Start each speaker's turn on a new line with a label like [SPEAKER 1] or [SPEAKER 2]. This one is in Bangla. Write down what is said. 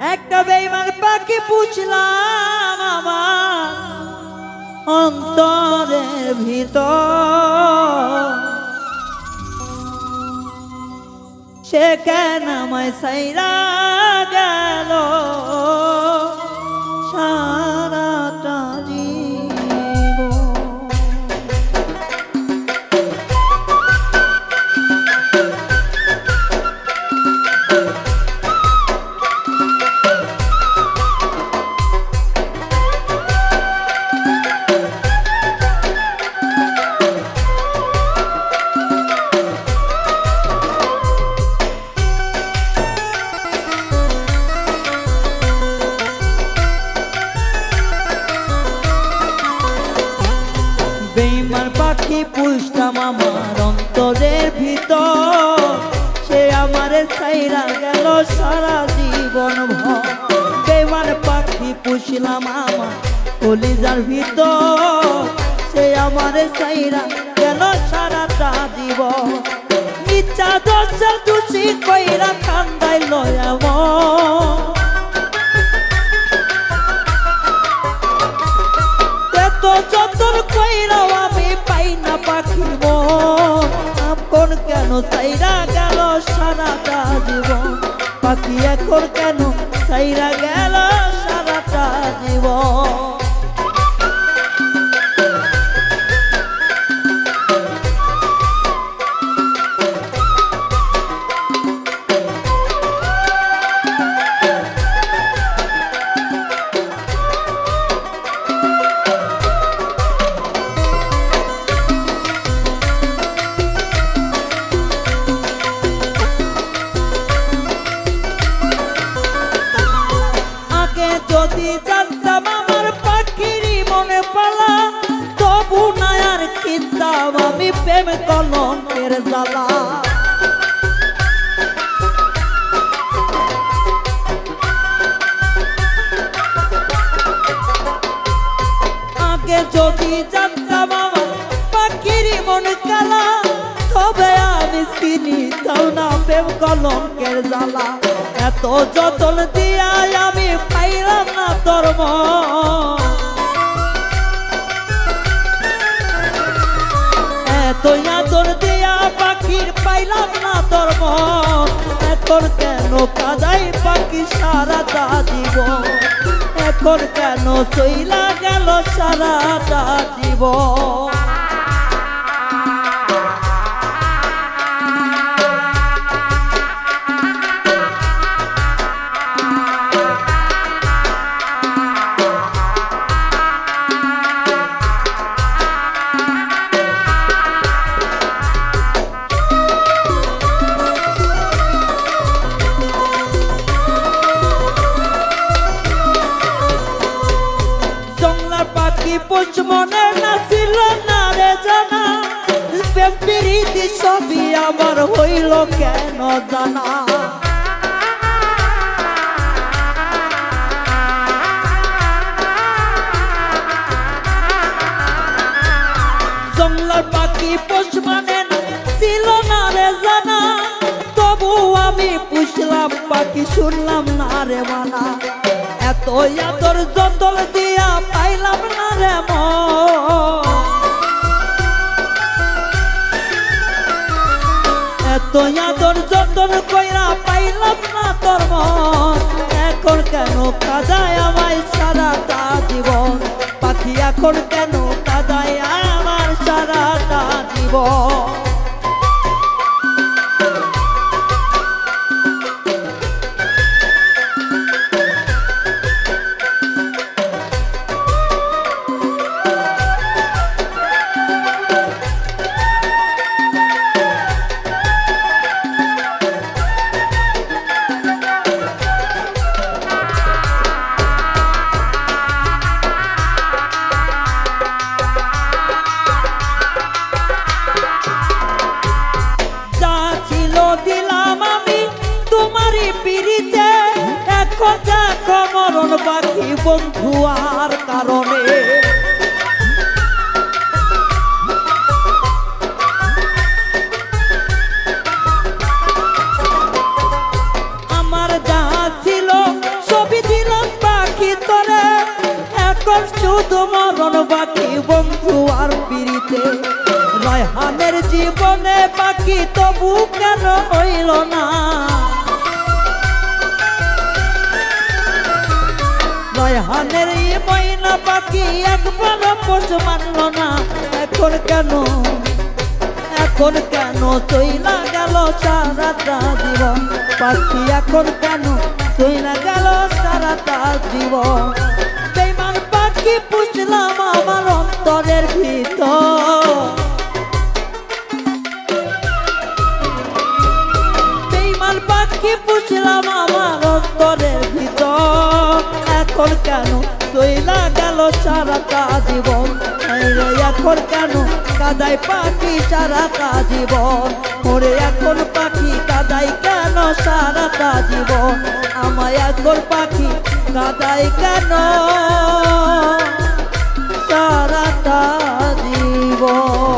[SPEAKER 1] একটা বেইমান পাখি পুছলাম আমার অন্তরের ভিতর। সে কেন আমায় সাইরা পাখি পুষলাম আমার অন্তরের ভিতর। সে আমারে সাইরা গেল সারা জীবন বেইমান পাখি পুষলাম আমার কলিজার ভিতর। সে আমারে সাইরা গেল সারাটা জীবন। ইচ্ছা দশটা দোষী কইরা কান্দাই লয় সাইরা গেল সারাটা জীবন। পাখি এখন কেন সাইরা গেল সারাটা জীবন? প্রেম কলঙ্কের জ্বালা আগে যদি জানতাম আমার পাখিরই মনে কালা, তবে আমি চিনিতাম না প্রেম কলঙ্কের জ্বালা এত যতন দিয়া আমি পাইলাম না তোর মন। এত আদর দিয়া পাখির পাইলাম না তোর মন। এখন কেন কাদাই পাখি সারাটা জীবন এখন কেন চইলা গেল সারাটা জীবন পোষ মনে নাছিল না রে জানা। প্রেম প্রীতি সবই আমার হইল কেন জানা? পুষলাম পাখি শুনলাম না রে মানা। এত আদর যতল দিয়া পাইলাম না রে এত আদর পাইলাম না এখন কেন আমায় সারাটা জীবন? পাখি এখন কেন কাদায় আমার সারাটা জীবন? দেখো দেখো মরণ বন্ধু আর কারণে। আমার যা ছিল ছবি দিলাম বাকি তরে। এখন শুধু মরণ বাকি বন্ধু আর পিড়িতে। রায়হানের জীবনে পাখি তবু কেন হইল না? রায়হানের এই ময়না পাখি একবার পোষ মানল না। এখন কেন? এখন কেন? চইলা গেল সারাটা জীবন। পাখি এখন কেন? চইলা গেল সারাটা জীবন। বেমান পাখি পুষলাম আমার অন্তরের ভিতর। এখন কেন? তৈলা গেল সারাটা জীবন রে এখন কেন? কাদাই পাখি সারাটা জীবন ওরে এখন পাখি কাদাই কেন সারাটা জীবন আমার এখন পাখি কাদাই কেন সারাটা জীবন